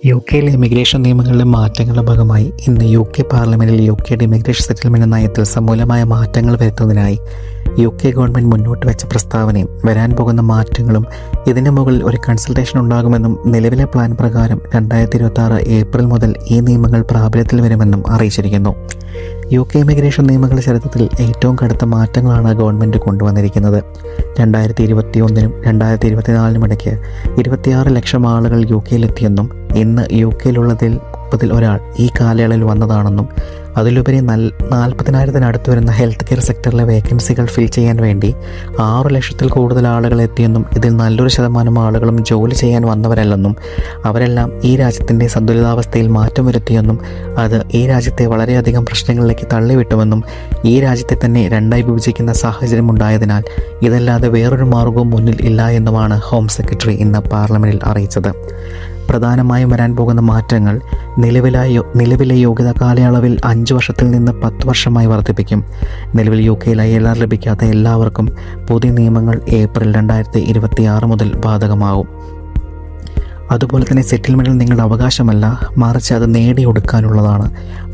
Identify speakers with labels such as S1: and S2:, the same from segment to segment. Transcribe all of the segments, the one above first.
S1: U കെയിലെ immigration നിയമങ്ങളിലെ മാറ്റങ്ങളുടെ ഭാഗമായി ഇന്ന് യു കെ പാർലമെന്റിൽ യു കെയുടെ ഇമിഗ്രേഷൻ സെറ്റിൽമെന്റ് നയത്തിൽ സമൂലമായ മാറ്റങ്ങൾ വരുത്തുന്നതിനായി യു കെ ഗവൺമെന്റ് മുന്നോട്ട് വെച്ച പ്രസ്താവനയും വരാൻ പോകുന്ന മാറ്റങ്ങളും ഇതിന് മുകളിൽ ഒരു കൺസൾട്ടേഷൻ ഉണ്ടാകുമെന്നും നിലവിലെ പ്ലാൻ പ്രകാരം രണ്ടായിരത്തി ഇരുപത്തി ഏപ്രിൽ മുതൽ ഈ നിയമങ്ങൾ പ്രാബല്യത്തിൽ വരുമെന്നും അറിയിച്ചിരിക്കുന്നു. യു കെ ഇമിഗ്രേഷൻ നിയമങ്ങളുടെ ചരിത്രത്തിൽ ഏറ്റവും കടുത്ത മാറ്റങ്ങളാണ് ഗവൺമെന്റ് കൊണ്ടുവന്നിരിക്കുന്നത്. രണ്ടായിരത്തി ഇരുപത്തി ഒന്നിനും രണ്ടായിരത്തി ഇരുപത്തിനാലിനും ഇടയ്ക്ക് ഇരുപത്തിയാറ് ലക്ഷം ആളുകൾ യു കെയിലെത്തിയെന്നും ഇന്ന് യു കെയിലുള്ളതിൽ മുപ്പതിൽ ഒരാൾ ഈ കാലയളവിൽ വന്നതാണെന്നും അതിലുപരി നൽ നാൽപ്പതിനായിരത്തിനടുത്ത് വരുന്ന ഹെൽത്ത് കെയർ സെക്ടറിലെ വേക്കൻസികൾ ഫിൽ ചെയ്യാൻ വേണ്ടി ആറ് ലക്ഷത്തിൽ കൂടുതൽ ആളുകൾ എത്തിയെന്നും ഇതിൽ നല്ലൊരു ശതമാനം ആളുകളും ജോലി ചെയ്യാൻ വന്നവരല്ലെന്നും അവരെല്ലാം ഈ രാജ്യത്തിന്റെ സന്തുലിതാവസ്ഥയിൽ മാറ്റം വരുത്തിയെന്നും അത് ഈ രാജ്യത്തെ വളരെയധികം പ്രശ്നങ്ങളിലേക്ക് തള്ളിവിട്ടുമെന്നും ഈ രാജ്യത്തെ തന്നെ രണ്ടായി വിഭജിക്കുന്ന സാഹചര്യം ഉണ്ടായതിനാൽ ഇതല്ലാതെ വേറൊരു മാർഗവും മുന്നിൽ ഇല്ല എന്നുമാണ് ഹോം സെക്രട്ടറി ഇന്ന് പാർലമെന്റിൽ അറിയിച്ചത്. പ്രധാനമായും വരാൻ പോകുന്ന മാറ്റങ്ങൾ നിലവിലെ നിലവിലെ യോഗ്യത കാലയളവിൽ അഞ്ച് വർഷത്തിൽ നിന്ന് പത്ത് വർഷമായി വർദ്ധിപ്പിക്കും. നിലവിൽ യു കെയിൽ ഐ എൽ ആർ ലഭിക്കാത്ത എല്ലാവർക്കും പുതിയ നിയമങ്ങൾ ഏപ്രിൽ രണ്ടായിരത്തി ഇരുപത്തി ആറ് മുതൽ ബാധകമാകും അതുപോലെ തന്നെ സെറ്റിൽമെന്റിൽ നിങ്ങളുടെ അവകാശമല്ല മറിച്ച് അത് നേടിയെടുക്കാനുള്ളതാണ്.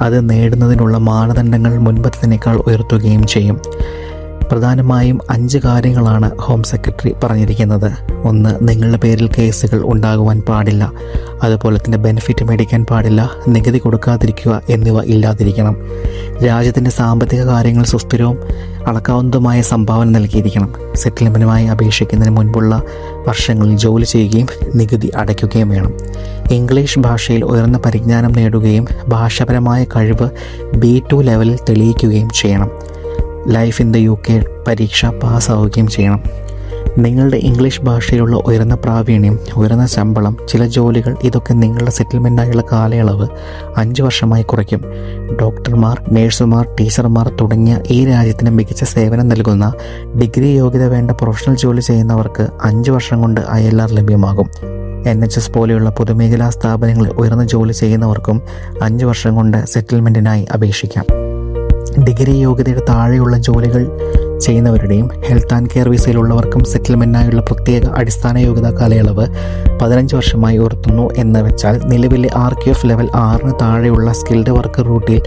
S1: അത് നേടുന്നതിനുള്ള മാനദണ്ഡങ്ങൾ മുൻപത്തേക്കാൾ ഉയർത്തുകയും ചെയ്യും. പ്രധാനമായും അഞ്ച് കാര്യങ്ങളാണ് ഹോം സെക്രട്ടറി പറഞ്ഞിരിക്കുന്നത്. ഒന്ന് നിങ്ങളുടെ പേരിൽ കേസുകൾ ഉണ്ടാകുവാൻ പാടില്ല. അതുപോലെ തന്നെ ബെനിഫിറ്റ് മേടിക്കാൻ പാടില്ല നികുതി കൊടുക്കാതിരിക്കുക എന്നിവ ഇല്ലാതിരിക്കണം. രാജ്യത്തിന്റെ സാമ്പത്തിക കാര്യങ്ങൾ സുസ്ഥിരവും അളക്കാവുന്നതുമായ സംഭാവന നൽകിയിരിക്കണം. സെറ്റിൽമെന്റുമായി അപേക്ഷിക്കുന്നതിന് മുൻപുള്ള വർഷങ്ങളിൽ ജോലി ചെയ്യുകയും നികുതി അടയ്ക്കുകയും വേണം. ഇംഗ്ലീഷ് ഭാഷയിൽ ഉയർന്ന പരിജ്ഞാനം നേടുകയും ഭാഷാപരമായ കഴിവ് ബി ടു ലെവലിൽ തെളിയിക്കുകയും ചെയ്യണം. Life in the U K പരീക്ഷ പാസ്സാവുകയും ചെയ്യണം. നിങ്ങളുടെ ഇംഗ്ലീഷ് ഭാഷയിലുള്ള ഉയർന്ന പ്രാവീണ്യം ഉയർന്ന ശമ്പളം ചില ജോലികൾ ഇതൊക്കെ നിങ്ങളുടെ സെറ്റിൽമെന്റായുള്ള കാലയളവ് അഞ്ച് വർഷമായി കുറയ്ക്കും. ഡോക്ടർമാർ നേഴ്സുമാർ ടീച്ചർമാർ തുടങ്ങിയ ഈ രാജ്യത്തിന് മികച്ച സേവനം നൽകുന്ന ഡിഗ്രി യോഗ്യത വേണ്ട പ്രൊഫഷണൽ ജോലി ചെയ്യുന്നവർക്ക് അഞ്ച് വർഷം കൊണ്ട് ഐ എൽ ആർ ലഭ്യമാകും. എൻ എച്ച് എസ് പോലെയുള്ള പൊതുമേഖലാ സ്ഥാപനങ്ങളിൽ ഉയർന്ന ജോലി ചെയ്യുന്നവർക്കും അഞ്ച് വർഷം കൊണ്ട് സെറ്റിൽമെന്റിനായി അപേക്ഷിക്കാം. ഡിഗ്രി യോഗ്യതയുടെ താഴെയുള്ള ജോലികൾ ചെയ്യുന്നവരുടെയും ഹെൽത്ത് ആൻഡ് കെയർ വിസയിലുള്ളവർക്കും സെറ്റിൽമെന്റിനായുള്ള പ്രത്യേക അടിസ്ഥാന യോഗ്യതാ കാലയളവ് പതിനഞ്ച് വർഷമായി ഉയർത്തുന്നു എന്ന് വെച്ചാൽ നിലവിലെ ആർ കെ എഫ് ലെവൽ ആറിന് താഴെയുള്ള സ്കിൽഡ് വർക്ക് റൂട്ടിൽ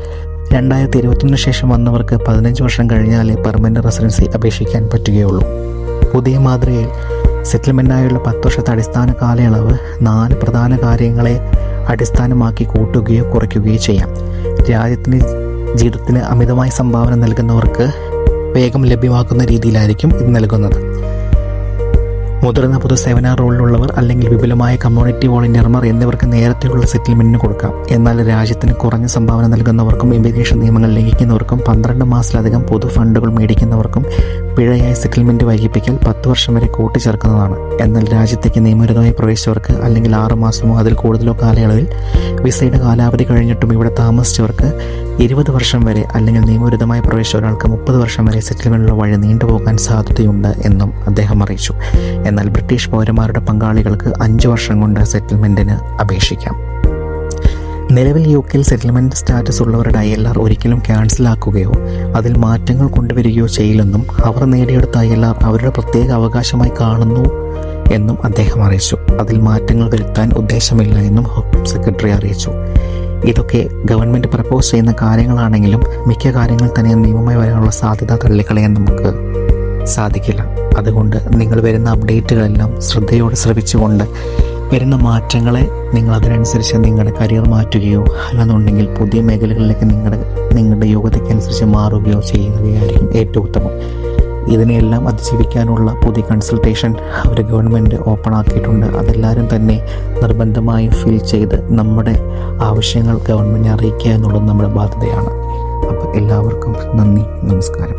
S1: രണ്ടായിരത്തി ഇരുപത്തൊന്നിന് ശേഷം വന്നവർക്ക് പതിനഞ്ച് വർഷം കഴിഞ്ഞാലേ പെർമനന്റ് റെസിഡൻസി അപേക്ഷിക്കാൻ പറ്റുകയുള്ളൂ. പുതിയ മാതൃകയിൽ സെറ്റിൽമെന്റിനായുള്ള പത്ത് വർഷത്തെ അടിസ്ഥാന കാലയളവ് നാല് പ്രധാന കാര്യങ്ങളെ അടിസ്ഥാനമാക്കി കൂട്ടുകയോ കുറയ്ക്കുകയോ ചെയ്യാം. രാജ്യത്തിന് ജീവിതത്തിന് അമിതമായ സംഭാവന നൽകുന്നവർക്ക് വേഗം ലഭ്യമാക്കുന്ന രീതിയിലായിരിക്കും ഇത് നൽകുന്നത്. മുതിർന്ന പൊതുസേവന റോളിലുള്ളവർ അല്ലെങ്കിൽ വിപുലമായ കമ്മ്യൂണിറ്റി വോളണ്ടിയർമാർ എന്നിവർക്ക് നേരത്തെയുള്ള സെറ്റിൽമെന്റിന് കൊടുക്കാം. എന്നാൽ രാജ്യത്തിന് കുറഞ്ഞ സംഭാവന നൽകുന്നവർക്കും ഇമിഗ്രേഷൻ നിയമങ്ങൾ ലംഘിക്കുന്നവർക്കും പന്ത്രണ്ട് മാസത്തിലധികം പൊതു ഫണ്ടുകൾ മേടിക്കുന്നവർക്കും പിഴയായ സെറ്റിൽമെന്റ് വൈകിപ്പിക്കൽ പത്ത് വർഷം വരെ കൂട്ടിച്ചേർക്കുന്നതാണ്. എന്നാൽ രാജ്യത്തേക്ക് നിയമവിരുദ്ധമായി പ്രവേശിച്ചവർക്ക് അല്ലെങ്കിൽ ആറ് മാസമോ അതിൽ കൂടുതലോ കാലയളവിൽ വിസയുടെ കാലാവധി കഴിഞ്ഞിട്ടും ഇവിടെ താമസിച്ചവർക്ക് ഇരുപത് വർഷം വരെ അല്ലെങ്കിൽ നിയമവിരുദ്ധമായി പ്രവേശിച്ച ഒരാൾക്ക് മുപ്പത് വർഷം വരെ സെറ്റിൽമെന്റുള്ള വഴി നീണ്ടുപോകാൻ സാധ്യതയുണ്ട് എന്നും അദ്ദേഹം അറിയിച്ചു. എന്നാൽ ബ്രിട്ടീഷ് പൗരന്മാരുടെ പങ്കാളികൾക്ക് അഞ്ച് വർഷം കൊണ്ട് സെറ്റിൽമെന്റിന് അപേക്ഷിക്കാം. നിലവിൽ യു കെയിൽ സെറ്റിൽമെന്റ് സ്റ്റാറ്റസ് ഉള്ളവരുടെ ഐ എൽ ആർ ഒരിക്കലും ക്യാൻസലാക്കുകയോ അതിൽ മാറ്റങ്ങൾ കൊണ്ടുവരികയോ ചെയ്യില്ലെന്നും അവർ നേടിയെടുത്ത ഐ എൽ ആർ അവരുടെ പ്രത്യേക അവകാശമായി കാണുന്നു എന്നും അദ്ദേഹം അറിയിച്ചു. അതിൽ മാറ്റങ്ങൾ വരുത്താൻ ഉദ്ദേശമില്ല എന്നും ഹോം സെക്രട്ടറി അറിയിച്ചു. ഇതൊക്കെ ഗവൺമെന്റ് പ്രപ്പോസ് ചെയ്യുന്ന കാര്യങ്ങളാണെങ്കിലും മിക്ക കാര്യങ്ങൾ തന്നെ നിയമമായി വരാനുള്ള സാധ്യത തള്ളിക്കളയാൻ നമുക്ക് സാധിക്കില്ല. അതുകൊണ്ട് നിങ്ങൾ വരുന്ന അപ്ഡേറ്റുകളെല്ലാം ശ്രദ്ധയോടെ ശ്രവിച്ചുകൊണ്ട് വരുന്ന മാറ്റങ്ങളെ നിങ്ങൾ അതിനനുസരിച്ച് നിങ്ങളുടെ കരിയർ മാറ്റുകയോ അല്ലെന്നുണ്ടെങ്കിൽ പുതിയ മേഖലകളിലേക്ക് നിങ്ങളുടെ നിങ്ങളുടെ യോഗ്യതയ്ക്കനുസരിച്ച് മാറുകയോ ചെയ്യുകയായിരിക്കും ഏറ്റവും ഉത്തമം. ഇതിനെല്ലാം അതിജീവിക്കാനുള്ള പുതിയ കൺസൾട്ടേഷൻ അവർ ഗവൺമെന്റ് ഓപ്പൺ ആക്കിയിട്ടുണ്ട്. അതെല്ലാവരും തന്നെ നിർബന്ധമായും ഫിൽ ചെയ്ത് നമ്മുടെ ആവശ്യങ്ങൾ ഗവൺമെന്റിനെ അറിയിക്കുക എന്നുള്ളത് നമ്മുടെ ബാധ്യതയാണ്. അപ്പോൾ എല്ലാവർക്കും നന്ദി നമസ്കാരം.